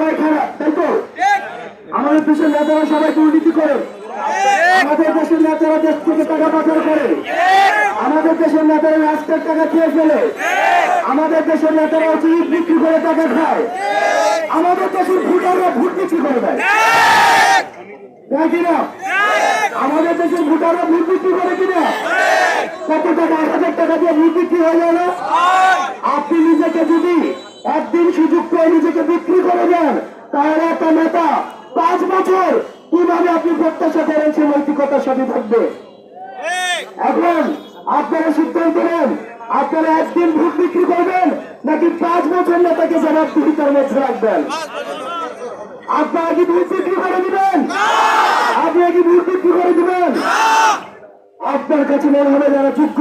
সবাই খারাপ, তাই তো? আমাদের দেশের নেতারা সবাই দুর্নীতি করে। আমাদের দেশের নেতারা দেশ থেকে টাকা পাচার করে। আমাদের দেশের নেতারা রাষ্ট্রের টাকা খেয়ে ফেলে। আমাদের দেশের নেতারা ইট বিক্রি করে টাকা খায়। আমাদের দেশের ভোটাররা ভোট বিক্রি করে দেয়। কিনা আমাদের দেশের ভোটাররা ভোট বিক্রি করে কিনা? কত টাকা, এক হাজার টাকা দিয়ে ভোট বিক্রি হয়ে গেল? আপনি নিজেকে যদি একদিন সুযোগ পেয়ে নিজেকে বিক্রি করে দেন। তাহলে একটা নেতা পাঁচ বছর কীভাবে আপনি প্রত্যাশা করেন সে নৈতিকতার সাথে থাকবে। এখন আপনারা সিদ্ধান্ত নেন, আপনারা একদিন ভোট বিক্রি করবেন নাকি পাঁচ বছর নেতাকে জবাবদিহিতার মধ্যে রাখবেন? আপনারা কি ভোট বিক্রি করে দিবেন? আপনারা কি ভোট বিক্রি করে দিবেন? আপনার কাছে মনে হবে যারা যোগ্য,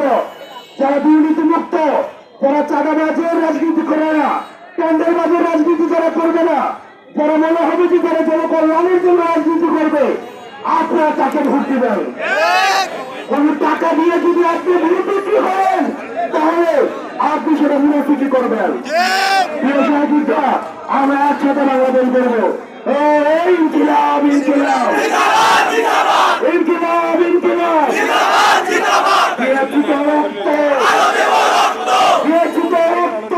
যারা দুর্নীতি মুক্ত যারা চাঁদাবাজের রাজনীতি করে না টেন্ডারবাজের রাজনীতি যারা করবে না। যারা মনে হবে যে তারা জনকল্যাণের জন্য রাজনীতি করবে, আপনারা তাকে ভোট দেবেন। কোন টাকা দিয়ে যদি আপনি ভোট বিক্রি তাহলে আপনি সেটা মুনাফিকি করবেন। আমরা একসাথে বাংলাদেশ করব ও ইনকিলাম ইনকিলাব ইনকিলাব দিয়েছি তো রক্ত দিয়েছি তো রক্ত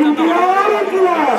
ইনকিলাব ইনকিলাব